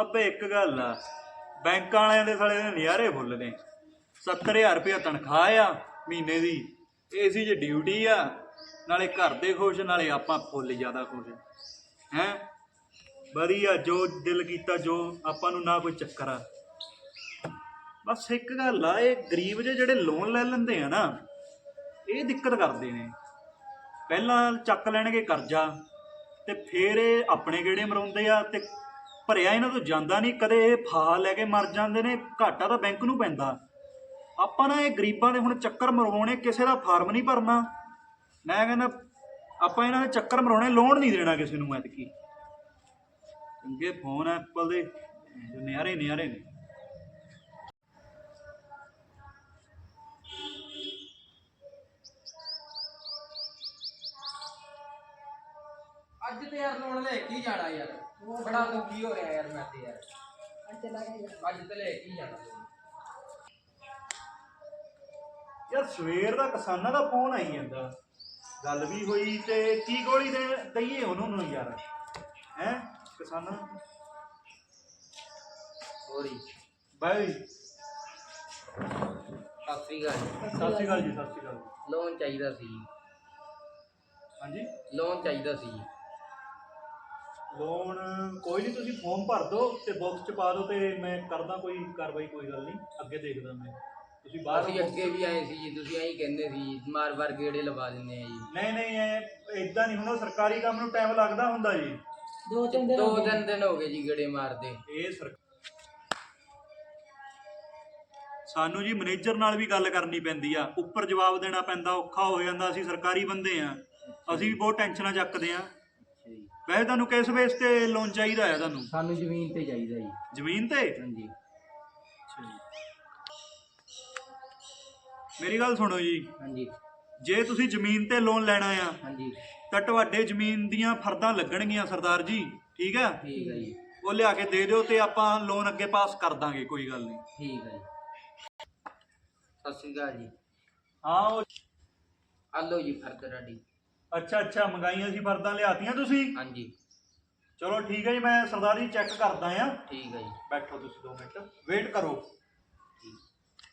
ਅੱਬੇ ਇੱਕ ਗੱਲ ਆ, ਬੈਂਕਾਂ ਵਾਲਿਆਂ ਦੇ ਸਾਲੇ ਦੇ ਨਜ਼ਾਰੇ ਫੁੱਲ ਨੇ। 70000 ਰੁਪਇਆ ਤਨਖਾਹ ਆ ਮਹੀਨੇ ਦੀ ਏਸੀ 'ਚ ਡਿਊਟੀ ਆ, ਨਾਲੇ ਘਰ ਦੇ ਖੁਸ਼, ਨਾਲੇ ਆਪਾਂ ਫੁੱਲ ਜ਼ਿਆਦਾ ਖੁਸ਼। ਹੈ? ਵਧੀਆ, ਜੋ ਦਿਲ ਕੀਤਾ ਜੋ, ਆਪਾਂ ਨੂੰ ਨਾ ਕੋਈ ਚੱਕਰ ਆ। ਬਸ ਇੱਕ ਗੱਲ ਆ, ਇਹ ਗਰੀਬ ਜੇ ਜਿਹੜੇ ਲੋਨ ਲੈ ਲੈਂਦੇ ਆ ਨਾ, ਇਹ ਦਿੱਕਤ ਕਰਦੇ ਨੇ। ਪਹਿਲਾਂ ਚੱਕ ਲੈਣਗੇ ਕਰਜ਼ਾ, ਤੇ ਫਿਰ ਇਹ ਆਪਣੇ ਗੇੜੇ ਮਰਾਉਂਦੇ ਆ, ਤੇ ਭਰਿਆ ਇਹਨਾਂ ਤੋਂ ਜਾਂਦਾ ਨਹੀਂ, ਕਦੇ ਇਹ ਫਾ ਲੈ ਕੇ ਮਰ ਜਾਂਦੇ ਨੇ, ਘਾਟਾ ਤਾਂ ਬੈਂਕ ਨੂੰ ਪੈਂਦਾ। ਆਪਾਂ ਨਾ ਇਹ ਗਰੀਬਾਂ ਦੇ ਹੁਣ ਚੱਕਰ ਮਰਵਾਉਣੇ, ਕਿਸੇ ਦਾ ਫਾਰਮ ਨਹੀਂ ਭਰਨਾ। ਮੈਂ ਕਹਿੰਦਾ, ਆਪਾਂ ਇਹਨਾਂ ਦੇ ਚੱਕਰ ਮਰਾਉਣੇ ਲੋਨ ਨਹੀਂ ਦੇਣਾ ਕਿਸੇ ਨੂੰ ਐਤਕੀ। ਚੰਗੇ ਫੋਨ ਐਪਲ ਦੇ ਨਿਆਰੇ ਨਿਆਰੇ ਨੇ। ਅੱਜ ਤੇ ਯਾਰ ਲੋਨ ਲੈ ਕੇ ਹੀ ਜਾਣਾ ਯਾਰ। ਬੜਾ ਦੁਖੀ ਹੋ ਰਿਹਾ ਯਾਰ ਮੈਂ ਤੇ ਯਾਰ। ਅੱਜ ਤੇ ਲੈ ਕੇ ਹੀ ਜਾਣਾ। ਯਾਰ ਸਵੇਰ ਦਾ ਕਿਸਾਨਾਂ ਦਾ ਫੋਨ ਆਈ ਜਾਂਦਾ। ਗੱਲ ਵੀ ਹੋਈ ਤੇ ਕੀ ਗੋਲੀ ਦੇ ਦਈਏ ਉਹਨੂੰ ਨੂੰ ਯਾਰ? ਹੈ? ਕਿਸਾਨਾਂ ਹੋਰੀ ਬਾਈ ਸਤਿ ਸ੍ਰੀ ਅਕਾਲ ਸਤਿ ਸ਼੍ਰੀ ਅਕਾਲ ਜੀ ਸਤਿ ਸ਼੍ਰੀ ਅਕਾਲ ਲੋਨ ਚਾਹੀਦਾ ਸੀ। ਹਾਂਜੀ? ਲੋਨ ਚਾਹੀਦਾ ਸੀ। ਲੋਨ ਕੋਈ ਨਹੀਂ ਤੁਸੀਂ ਫਾਰਮ ਭਰ ਦਿਓ ਤੇ ਬਾਕਸ ਚ ਪਾ ਦਿਓ ਤੇ ਮੈਂ ਕਰਦਾ ਕੋਈ ਕਾਰਵਾਈ ਕੋਈ ਗੱਲ ਨਹੀਂ ਅੱਗੇ ਦੇਖਦਾ ਮੈਂ। ਤੁਸੀਂ ਬਾਹਰ ਅਸੀਂ ਅੱਗੇ ਵੀ ਆਏ ਸੀ ਜੀ ਤੁਸੀਂ ਐਂ ਕਹਿੰਦੇ ਸੀ ਮਾਰ ਵਾਰ ਗੇੜੇ ਲਵਾ ਦਿੰਦੇ ਆ ਜੀ। ਨਹੀਂ ਨਹੀਂ ਇਦਾਂ ਨਹੀਂ ਹੁੰਦਾ ਸਰਕਾਰੀ ਕੰਮ ਨੂੰ ਟਾਈਮ ਲੱਗਦਾ ਹੁੰਦਾ ਜੀ। ਦੋ ਤਿੰਨ ਦਿਨ ਦੋ ਹੋ ਗਏ। ਤਿੰਨ ਦਿਨ ਹੋ ਗਏ ਜੀ ਗੇੜੇ ਮਾਰਦੇ। ਇਹ ਸਰ ਸਾਨੂੰ ਜੀ ਮੈਨੇਜਰ ਨਾਲ ਵੀ ਗੱਲ ਕਰਨੀ ਪੈਂਦੀ ਆ। ਉੱਪਰ ਜਵਾਬ ਦੇਣਾ ਪੈਂਦਾ ਔਖਾ ਹੋ ਜਾਂਦਾ ਅਸੀਂ ਸਰਕਾਰੀ ਬੰਦੇ ਆ। ਅਸੀਂ ਵੀ ਬਹੁਤ ਟੈਨਸ਼ਨਾਂ ਚੱਕਦੇ ਆ। ਵੈਸੇ ਤੁਹਾਨੂੰ ਕਿਸ ਬੇਸ ਤੇ ਲੋਨ ਚਾਹੀਦਾ ਹੈ ਤੁਹਾਨੂੰ? ਸਾਨੂੰ ਜ਼ਮੀਨ ਤੇ ਚਾਹੀਦਾ ਜੀ। ਜ਼ਮੀਨ ਤੇ? ਹਾਂਜੀ। ਮੇਰੀ ਗੱਲ ਸੁਣੋ ਜੀ। ਹਾਂਜੀ। ਜੇ ਤੁਸੀਂ ਜ਼ਮੀਨ ਤੇ ਲੋਨ ਲੈਣਾ ਆ ਹਾਂਜੀ। ਤਾਂ ਤੁਹਾਡੇ ਜ਼ਮੀਨ ਦੀਆਂ ਫਰਦਾਂ ਲੱਗਣਗੀਆਂ ਸਰਦਾਰ ਜੀ। ਠੀਕ ਆ? ਠੀਕ ਹੈ ਜੀ। ਉਹ ਲਿਆ ਕੇ ਦੇ ਦਿਓ ਤੇ ਆਪਾਂ ਲੋਨ ਅੱਗੇ ਪਾਸ ਕਰ ਦਾਂਗੇ ਕੋਈ ਗੱਲ ਨਹੀਂ। ਠੀਕ ਹੈ ਜੀ। ਸਤਿ ਸ੍ਰੀ ਅਕਾਲ ਜੀ। ਹਾਂ ਉਹ ਆ ਲਓ ਜੀ ਫਰਦ ਤੁਹਾਡੀ। ਅੱਛਾ ਅੱਛਾ ਮੰਗਾਈਆਂ ਸੀ ਫਰਦਾਂ ਲਿਆਤੀਆਂ ਤੁਸੀਂ? ਹਾਂਜੀ। ਚਲੋ ਠੀਕ ਹੈ ਜੀ ਮੈਂ ਸਰਦਾਰ ਜੀ ਚੈੱਕ ਕਰਦਾ ਆ ਠੀਕ ਹੈ ਜੀ। ਬੈਠੋ ਤੁਸੀਂ 2 ਮਿੰਟ। ਵੇਟ ਕਰੋ।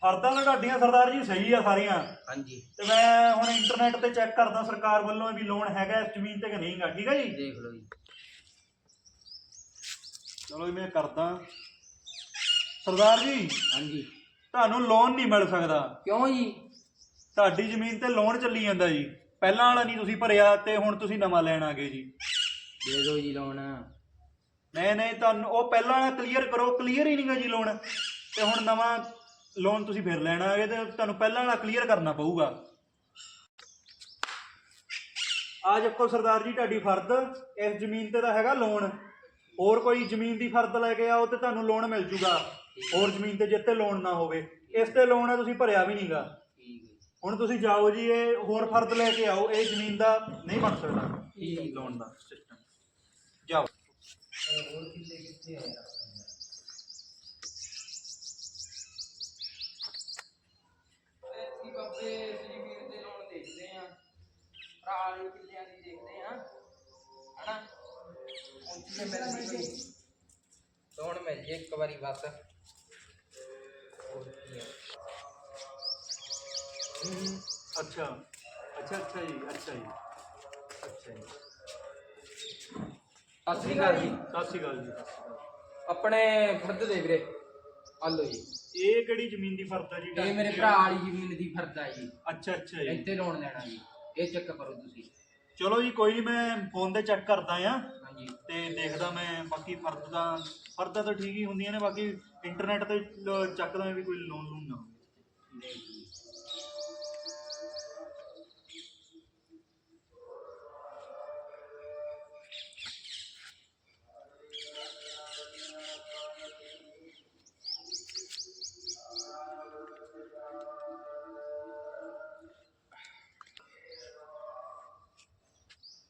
ਫਰਦਾਂ ਤਾਂ ਤੁਹਾਡੀਆਂ ਸਰਦਾਰ ਜੀ ਸਹੀ ਆ ਸਾਰੀਆਂ। ਹਾਂਜੀ। ਤੇ ਮੈਂ ਹੁਣ ਇੰਟਰਨੈਟ ਤੇ ਚੈੱਕ ਕਰਦਾ ਸਰਕਾਰ ਵੱਲੋਂ ਵੀ ਲੋਨ ਹੈਗਾ ਇਸ ਜ਼ਮੀਨ ਤੇ ਕਿ ਨਹੀਂਗਾ ਠੀਕ ਹੈ ਜੀ? ਦੇਖ ਲਓ ਜੀ। ਚਲੋ ਜੀ ਮੈਂ ਕਰਦਾ। ਸਰਦਾਰ ਜੀ ਹਾਂਜੀ। ਤੁਹਾਨੂੰ ਲੋਨ ਨਹੀਂ ਮਿਲ ਸਕਦਾ। ਕਿਉਂ ਜੀ? ਤੁਹਾਡੀ ਜ਼ਮੀਨ ਤੇ ਲੋਨ ਚੱਲੀ ਜਾਂਦਾ ਜੀ। ਪਹਿਲਾਂ ਵਾਲਾ ਨਹੀਂ ਤੁਸੀਂ ਭਰਿਆ ਤੇ ਹੁਣ ਤੁਸੀਂ ਨਵਾਂ ਲੈਣ ਆ ਗਏ ਜੀ। ਦੇ ਦਿਓ ਜੀ ਲੋਨ ਨਹੀਂ ਨਹੀਂ ਤੁਹਾਨੂੰ ਉਹ ਪਹਿਲਾਂ ਵਾਲਾ ਕਲੀਅਰ ਕਰੋ ਕਲੀਅਰ ਹੀ ਨਹੀਂਗਾ ਜੀ ਲੋਨ ਤੇ ਹੁਣ ਨਵਾਂ ਲੋਨ ਤੁਸੀਂ ਫਿਰ ਲੈਣ ਆ ਗਏ ਤੇ ਤੁਹਾਨੂੰ ਪਹਿਲਾਂ ਵਾਲਾ ਕਲੀਅਰ ਕਰਨਾ ਪਊਗਾ। ਆ ਚੱਕੋ ਸਰਦਾਰ ਜੀ ਤੁਹਾਡੀ ਫਰਦ ਇਸ ਜ਼ਮੀਨ ਤੇ ਤਾਂ ਹੈਗਾ ਲੋਨ ਹੋਰ ਕੋਈ ਜ਼ਮੀਨ ਦੀ ਫਰਦ ਲੈ ਕੇ ਆਓ ਤੇ ਤੁਹਾਨੂੰ ਲੋਨ ਮਿਲ ਜੂਗਾ। ਹੋਰ ਜ਼ਮੀਨ ਤੇ ਜਿੱਤੇ ਲੋਨ ਨਾ ਹੋਵੇ। ਇਸ ਤੇ ਲੋਨ ਹੈ ਤੁਸੀਂ ਭਰਿਆ ਵੀ ਨਹੀਂਗਾ ਹੁਣ ਤੁਸੀਂ ਜਾਓ ਜੀ ਇਹ ਹੋਰ ਫਰਦ ਲੈ ਕੇ ਆਓ ਇਹ ਜ਼ਮੀਨ ਦਾ ਨਹੀਂ ਬਣ ਸਕਦਾ। ਲੋਨ ਦਾ ਸਿਸਟਮ ਜਾਓ। ਹੋਰ ਕਿੱਲੇ ਕਿੱਥੇ ਆ ਯਾਰ ਐਤਕੀ ਬਾਬੇ ਜ਼ਮੀਨ ਦੇ ਲੋਨ ਦੇਖਦੇ ਆ ਭਰਾ ਵਾਲੇ ਕਿੱਲਿਆਂ ਦੀ ਦੇਖਦੇ ਆ ਹਨਾ? ਉੱਥੇ ਮਿਲ ਗਈ ਲੋਨ ਮਿਲ ਜੇ ਇੱਕ ਵਾਰੀ ਬਸ। ਹੋਰ ਕੀ ਆ? ਅੱਛਾ। ਅੱਛਾ ਅੱਛਾ ਜੀ ਅੱਛਾ ਜੀ। ਅੱਛਾ ਜੀ। ਸਤਿ ਸ੍ਰੀ ਅਕਾਲ ਜੀ। ਸਤਿ ਸ਼੍ਰੀ ਅਕਾਲ ਜੀ। ਸਤਿ ਸ਼੍ਰੀ ਅਕਾਲ ਆਪਣੇ ਫਰਦ ਦੇ ਵੀਰੇ ਆ ਲਓ ਜੀ। ਇਹ ਕਿਹੜੀ ਜ਼ਮੀਨ ਦੀ ਫਰਦ ਹੈ ਜੀ? ਇਹ ਮੇਰੇ ਭਰਾ ਵਾਲੀ ਜ਼ਮੀਨ ਦੀ ਫਰਦ ਆ ਜੀ। ਅੱਛਾ ਅੱਛਾ ਜੀ। ਇੱਥੇ ਲੋਨ ਲੈਣਾ ਜੀ। ਇਹ ਚੈੱਕ ਕਰੋ ਤੁਸੀਂ। ਚਲੋ ਜੀ ਕੋਈ ਨਹੀਂ ਮੈਂ ਫੋਨ ਤੇ ਚੈੱਕ ਕਰਦਾ ਆ ਹਾਂਜੀ। ਤੇ ਦੇਖਦਾ ਮੈਂ ਬਾਕੀ ਫਰਦ ਦਾ ਫਰਦਾਂ ਤਾਂ ਠੀਕ ਹੀ ਹੁੰਦੀਆਂ ਨੇ ਬਾਕੀ ਇੰਟਰਨੈਟ ਤੇ ਲ- ਚੱਕਦਾ ਵੀ ਕੋਈ ਲੋਨ ਲੂਨ ਨਾ ਹੋਵੇ।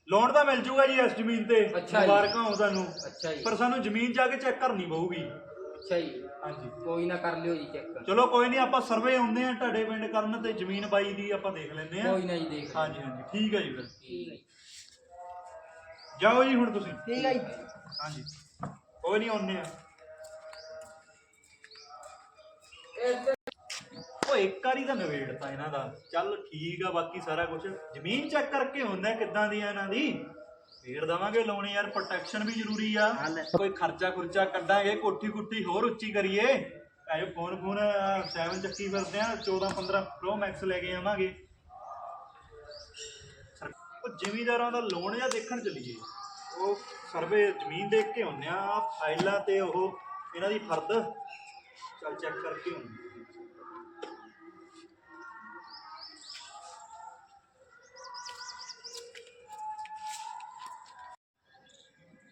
ਲੋਨ ਤਾਂ ਮਿਲ ਜੂਗਾ ਜੀ ਇਸ ਜ਼ਮੀਨ ਤੇ ਮੁਬਾਰਕਾਂ ਹੋ ਤੁਹਾਨੂੰ ਅੱਛਾ ਜੀ। ਪਰ ਸਾਨੂੰ ਜ਼ਮੀਨ ਜਾ ਕੇ ਚੈੱਕ ਕਰਨੀ ਪਊਗੀ। ਅੱਛਾ ਜੀ। ਹਾਂਜੀ। ਕੋਈ ਨਾ ਕਰ ਲਿਓ ਜੀ ਚੈੱਕ। ਚਲੋ ਕੋਈ ਨਹੀਂ ਆਪਾਂ ਸਰਵੇ ਆਉਂਦੇ ਆ ਢਾਡੇ ਪਿੰਡ ਕਰਨ ਤੇ ਜ਼ਮੀਨ ਬਾਈ ਦੀ ਆਪਾਂ ਦੇਖ ਲੈਂਦੇ ਆ ਕੋਈ ਨਾ ਜੀ ਦੇਖ ਹਾਂਜੀ ਹਾਂਜੀ। ਠੀਕ ਹੈ ਜੀ ਫਿਰ। ਠੀਕ ਹੈ ਜਾਓ ਜੀ ਹੁਣ ਤੁਸੀਂ। ਠੀਕ ਹੈ ਜੀ। ਹਾਂਜੀ। ਕੋਈ ਨਹੀਂ ਆਉਂਦੇ ਆ ਉਹ ਇੱਕ ਵਾਰੀ ਤਾਂ ਨਵੇੜਤਾ ਇਹਨਾਂ ਦਾ। ਚੱਲ ਠੀਕ ਆ ਬਾਕੀ ਸਾਰਾ ਕੁਝ ਜ਼ਮੀਨ ਚੈੱਕ ਕਰਕੇ ਹੁੰਦਾ ਕਿੱਦਾਂ ਦੀ ਆ ਇਹਨਾਂ ਦੀ। ਫੇਰ ਦਵਾਂਗੇ ਲੋਨ ਯਾਰ ਪ੍ਰੋਟੈਕਸ਼ਨ ਵੀ ਜ਼ਰੂਰੀ ਆ। ਕੋਈ ਖਰਚਾ ਖੁਰਚਾ ਕੱਢਾਂਗੇ ਕੋਠੀ ਕੁੱਠੀ ਹੋਰ ਉੱਚੀ ਕਰੀਏ। ਐ ਫੋਨ ਫੋਨ 7 ਚੱਕੀ ਫਿਰਦੇ ਆ 14 15 ਪ੍ਰੋ ਮੈਕਸ ਲੈ ਕੇ ਆਵਾਂਗੇ। ਉਹ ਜ਼ਿਮੀਦਾਰਾਂ ਦਾ ਲੋਨ ਜਾਂ ਦੇਖਣ ਚਲੀਏ। ਉਹ ਸਰਵੇ ਜ਼ਮੀਨ ਦੇਖ ਕੇ ਆਉਂਦੇ ਆ ਫਾਈਲਾਂ ਤੇ ਉਹ ਇਹਨਾਂ ਦੀ ਫਰਦ। ਚੱਲ ਚੈੱਕ ਕਰਕੇ ਆਉਂਦੇ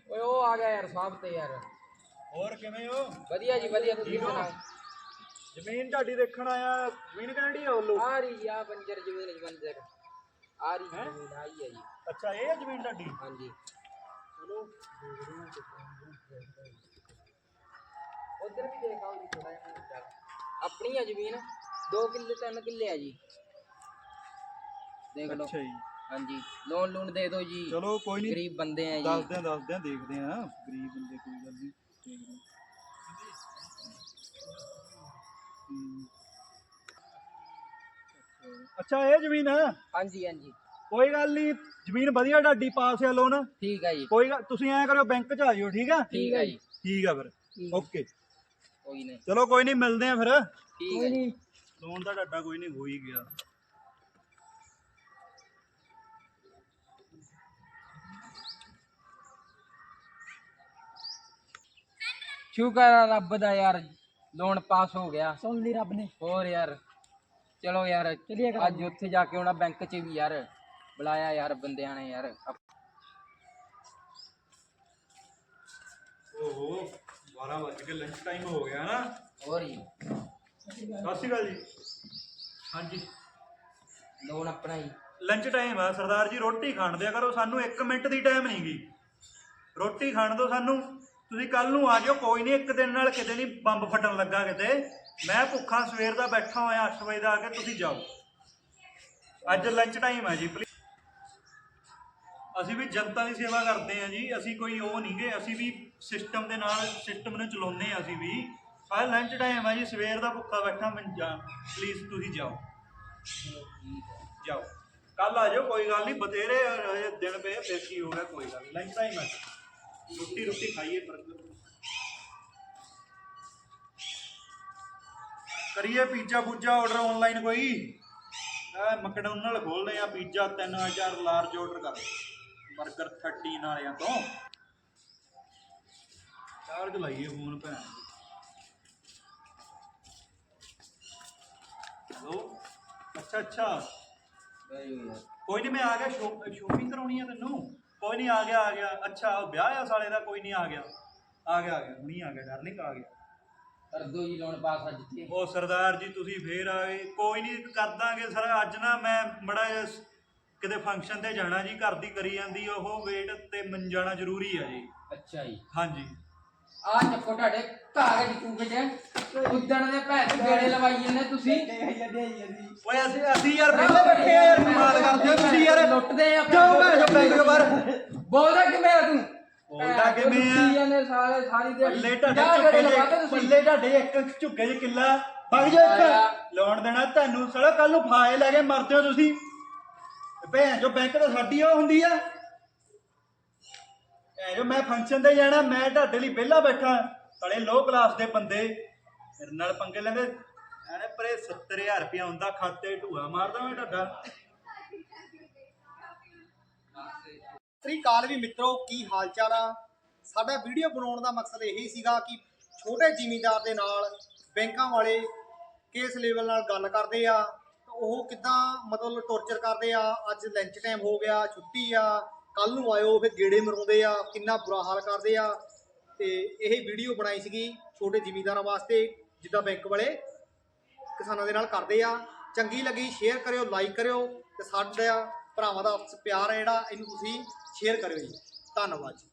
ਓਏ ਉਹ ਆ ਗਿਆ ਯਾਰ ਸਾਹਬ ਤੇ ਯਾਰ। ਹੋਰ ਕਿਵੇਂ ਹੋ? ਵਧੀਆ ਜੀ ਵਧੀਆ ਤੁਸੀਂ? ਸੁਣਾਓ? ਜ਼ਮੀਨ ਤੁਹਾਡੀ ਦੇਖਣ ਆਇਆ ਜ਼ਮੀਨ ਕਿਹੜੀ ਆ ਉੱਲੂ? ਆ ਰਹੀ ਆ ਬੰਜਰ ਜ਼ਮੀਨ ਬੰਜਰ। ਆ ਰਹੀ ਹੈਂ? ਜ਼ਮੀਨ ਆਈ ਹੈ ਜੀ। ਅੱਛਾ ਇਹ ਆ ਜ਼ਮੀਨ ਤੁਹਾਡੀ ਹਾਂਜੀ। ਚਲੋ ਉਧਰ ਵੀ ਦੇਖ ਆਓ ਜੀ ਥੋੜਾ ਜਿਹਾ ਚੱਲ। ਆਪਣੀ ਆ ਜ਼ਮੀਨ 2 ਕਿੱਲੇ 3 ਕਿੱਲੇ ਆ ਜੀ। ਦੇਖ ਲਓ। ਅੱਛਾ ਜੀ। ਹਾਂਜੀ। ਲੋਨ ਲੋਨ ਦੇ ਦਿਓ ਜੀ। ਚਲੋ ਕੋਈ ਨਹੀਂ ਗਰੀਬ ਬੰਦੇ ਆ ਜੀ। ਦੱਸਦੇ ਆ ਦੱਸਦੇ ਆ ਦੇਖਦੇ ਆ। ਗਰੀਬ ਬੰਦੇ ਕੋਈ ਗੱਲ ਨਹੀਂ ਦੇਖਦੇ ਆ। ਹਮ। ਅੱਛਾ ਇਹ ਜ਼ਮੀਨ? ਆ ਹਾਂਜੀ ਹਾਂਜੀ। ਕੋਈ ਗੱਲ ਨਹੀਂ ਜ਼ਮੀਨ ਵਧੀਆ ਤੁਹਾਡੀ ਪਾਸ ਆ ਲੋਨ। ਠੀਕ ਆ ਜੀ। ਕੋਈ ਗੱਲ ਤੁਸੀਂ ਐਂ ਕਰਿਓ ਬੈਂਕ 'ਚ ਆ ਜਾਇਓ ਠੀਕ ਆ? ਠੀਕ ਆ ਜੀ। ਠੀਕ ਆ ਫਿਰ। ਓਕੇ। ਕੋਈ ਨਹੀਂ ਚਲੋ ਕੋਈ ਨਹੀਂ ਮਿਲਦੇ ਆ ਫਿਰ। ਠੀਕ ਹੈ ਜੀ। ਲੋਨ ਦਾ ਡਾਡਾ ਕੋਈ ਨਹੀਂ ਹੋ ਹੀ ਗਿਆ। ਸ਼ੁਕਰ ਆ ਰੱਬ ਦਾ ਯਾਰ? ਲੋਨ ਪਾਸ ਹੋ ਗਿਆ। ਸੁਣ ਲਈ ਰੱਬ ਨੇ। ਹੋਰ ਯਾਰ ਚਲੋ ਯਾਰ ਚਲਿਏ ਅੱਜ ਉੱਥੇ ਜਾ ਕੇ ਆਉਣਾ ਬੈਂਕ 'ਚ ਵੀ ਯਾਰ। ਬੁਲਾਇਆ ਯਾਰ ਬੰਦਿਆਂ ਨੇ ਯਾਰ। ਓਹੋ 12 ਵਜ ਕੇ ਲੰਚ ਟਾਈਮ ਹੋ ਗਿਆ ਨਾ। ਹੋਰ ਜੀ। ਸਤਿ ਸ਼੍ਰੀ ਅਕਾਲ ਜੀ। ਹਾਂਜੀ। ਲੋਨ ਆਪਣਾ ਹੀ। ਲੰਚ ਟਾਈਮ ਆ ਸਰਦਾਰ ਜੀ ਰੋਟੀ ਖਾਣ ਦਿਆ ਕਰੋ ਸਾਨੂੰ 1 ਮਿੰਟ ਦੀ ਟਾਈਮ ਨਹੀਂ ਗੀ ਰੋਟੀ ਖਾਣ ਦਿਓ ਸਾਨੂੰ। ਤੁਸੀਂ ਕੱਲ ਨੂੰ ਆ ਜਾਓ, ਕੋਈ ਨਹੀਂ, ਇੱਕ ਦਿਨ ਨਾਲ ਕਿਤੇ ਨਹੀਂ ਬੰਬ ਫਟਣ ਲੱਗਾ ਕਿਤੇ। ਮੈਂ ਭੁੱਖਾ ਸਵੇਰ ਦਾ ਬੈਠਾ ਹੋਇਆ 8 ਵਜੇ ਦਾ ਆ ਕੇ ਤੁਸੀਂ ਜਾਓ। ਅੱਜ ਲੰਚ ਟਾਈਮ ਹੈ ਜੀ ਅਸੀਂ ਵੀ ਜਨਤਾ ਦੀ ਸੇਵਾ ਕਰਦੇ ਆ ਜੀ, ਅਸੀਂ ਕੋਈ ਉਹ ਨਹੀਂਗੇ, ਅਸੀਂ ਵੀ ਸਿਸਟਮ ਦੇ ਨਾਲ ਸਿਸਟਮ ਨੂੰ ਚਲਾਉਂਦੇ ਆ ਅਸੀਂ ਵੀ। ਆ ਲੰਚ ਟਾਈਮ ਆ ਜੀ, ਸਵੇਰ ਦਾ ਭੁੱਖਾ ਬੈਠਾ, ਮੈਂ ਜਾ ਪਲੀਜ਼ ਤੁਸੀਂ ਜਾਓ। ਜਾਓ। ਕੱਲ ਆ ਜਾਓ, ਕੋਈ ਗੱਲ ਨਹੀਂ ਬਤੇਰੇ ਦਿਨ ਪਏ, ਫਿਰ ਹੋ ਗਿਆ, ਕੋਈ ਗੱਲ ਨਹੀਂ। ਲੰਚ ਟਾਈਮ ਹੈ ਰੋਟੀ ਰੋਟੀ ਖਾਈਏ ਪਰ ਕਰੀਏ ਪੀਜ਼ਾ ਪੂਜਾ ਆਰਡਰ ਆਨਲਾਈਨ ਕੋਈ? ਆ ਮੈਕਡੋਨਲਡ ਖੋਲਦੇ ਆ ਪੀਜ਼ਾ 3000 ਲਾਰਜ ਆਰਡਰ ਕਰ 버ਗਰ 13 ਵਾਲਿਆਂ ਤੋਂ। ਚਾਰਜ ਲਾਈਏ ਫੋਨ ਭੈਣ ਹੈਲੋ ਅੱਛਾ ਅੱਛਾ। ਕੋਈ ਨਹੀਂ ਮੈਂ ਆ ਗਿਆ ਸ਼ੋਪਿੰਗ ਕਰਾਉਣੀ ਆ ਤੈਨੂੰ। ਕੋਈ ਨਹੀਂ ਆ ਗਿਆ ਆ ਗਿਆ। ਅੱਛਾ ਉਹ ਵਿਆਹ ਆ ਸਾਲੇ ਦਾ ਕੋਈ ਨਹੀਂ ਆ ਗਿਆ। ਆ ਗਿਆ ਆ ਗਿਆ। ਹੁਣੀ ਆ ਗਿਆ ਡਾਰਲਿੰਗ ਆ ਗਿਆ। ਕਰ ਦੋ ਜੀ ਲੋਨ ਪਾਸ ਅੱਜ ਤੇ ਉਹ ਸਰਦਾਰ ਜੀ ਤੁਸੀਂ ਫੇਰ ਆ ਗਏ। ਕੋਈ ਨਹੀਂ ਕਰ ਦਾਂਗੇ। ਸਰ ਅੱਜ ਨਾ ਮੈਂ ਮੜਾ ਕਿਤੇ ਫੰਕਸ਼ਨ ਤੇ ਜਾਣਾ ਜੀ ਘਰ ਦੀ ਕਰੀ ਜਾਂਦੀ ਉਹ ਵੇਟ ਤੇ ਮਨ ਜਾਣਾ ਜ਼ਰੂਰੀ ਆ ਜੀ। ਅੱਛਾ ਜੀ। ਹਾਂਜੀ। ਆ ਚੱਕੋ ਤੁਹਾਡੇ ਕਾਗਜ਼ ਕੂਗਜ਼ ਉਦਣ ਦੇ ਭੈਣ ਦੇ ਗੇੜੇ ਲਵਾਈ ਜਾਂਦੇ ਤੁਸੀਂ। ਓਏ ਅਸੀਂ ਅਸੀਂ ਯਾਰ ਵਿਹਲੇ ਬੈਠੇ ਆ ਯਾਰ ਕਮਾਲ ਕਰਦੇ ਹੋ ਤੁਸੀਂ ਯਾਰ। ਲੁੱਟਦੇ ਆ ਜਾਓ ਭੈਣ ਚੋ ਬੈਂਕ ਦੇ ਬਾਹਰ? ਬੋਲਦਾ ਕਿਵੇਂ ਆ ਤੂੰ? ਬੋਲਦਾ ਕਿਵੇਂ ਆ? ਜਾਂਦੇ ਸਾਰੇ ਸਾਰੀ ਦਿਹਾੜੀ ਪੱਲੇ ਢਾਡੇ ਜਾ ਲਵਾਤੇ ਜੇ ਪੱਲੇ ਢਾਡੇ ਇੱਕ ਝੁੱਗੇ 'ਚ ਕਿੱਲਾ। ਵਗ ਜਾ ਇੱਥੇ। ਲੋਨ ਦੇਣਾ ਤੁਹਾਨੂੰ। ਸਾਲਾ ਕੱਲ ਨੂੰ ਫਾਇਲ ਲੈ ਕੇ ਮਰਦੇ ਹੋ ਤੁਸੀਂ। ਭੈਣ ਜੋ ਬੈਂਕ ਤਾਂ ਸਾਡੀ ਉਹ ਹੁੰਦੀ ਆ। ਭੈਣ ਮੈਂ ਫੰਕਸ਼ਨ ਤੇ ਜਾਣਾ, ਮੈਂ ਤੁਹਾਡੇ ਲਈ ਵਿਹਲਾ ਬੈਠਾ। ਸਾਲੇ ਲੋ ਕਲਾਸ ਦੇ ਬੰਦੇ। ਮੇਰੇ ਨਾਲ ਪੰਗੇ ਲੈਂਦੇ। ਐਨੇ ਪਰੇ 70000 ਰੁਪਇਆ ਹੁੰਦਾ, ਖਾਤੇ ਢੂਆ ਮਾਰਦਾ ਮੈਂ ਤੁਹਾਡਾ। ਸਤਿ ਸ੍ਰੀ ਅਕਾਲ ਵੀ ਮਿੱਤਰੋ, ਕੀ ਹਾਲ ਚਾਲ ਆ? ਸਾਡਾ ਵੀਡੀਓ ਬਣਾਉਣ ਦਾ ਮਕਸਦ ਇਹੀ ਸੀਗਾ ਕਿ ਛੋਟੇ ਜ਼ਿਮੀਂਦਾਰ ਦੇ ਨਾਲ ਬੈਂਕਾਂ ਵਾਲੇ ਕਿਸ ਲੈਵਲ ਨਾਲ ਗੱਲ ਕਰਦੇ ਆ। ਉਹ ਕਿਦਾਂ ਮਤਲਬ ਟੌਰਚਰ ਕਰਦੇ ਆ? ਅੱਜ ਲੰਚ ਟਾਈਮ ਹੋ ਗਿਆ, ਛੁੱਟੀ ਆ। ਕੱਲ ਨੂੰ ਆਇਓ, ਫਿਰ ਗੇੜੇ ਮਰਾਉਂਦੇ ਆ, ਕਿੰਨਾ ਬੁਰਾ ਹਾਲ ਕਰਦੇ ਆ। ਤੇ ਇਹ ਵੀਡੀਓ ਬਣਾਈ ਸੀਗੀ ਛੋਟੇ ਜ਼ਿਮੀਂਦਾਰਾਂ ਵਾਸਤੇ, ਜਿੱਦਾਂ ਬੈਂਕ ਵਾਲੇ ਕਿਸਾਨਾਂ ਦੇ ਨਾਲ ਕਰਦੇ ਆ। ਚੰਗੀ ਲੱਗੀ ਸ਼ੇਅਰ ਕਰਿਓ ਲਾਈਕ ਕਰਿਓ ਤੇ ਸਾਡਾ ਭਰਾਵਾਂ ਦਾ ਪਿਆਰ ਹੈ ਜਿਹੜਾ, ਇਹਨੂੰ ਤੁਸੀਂ ਸ਼ੇਅਰ ਕਰਿਓ ਜੀ। ਧੰਨਵਾਦ ਜੀ।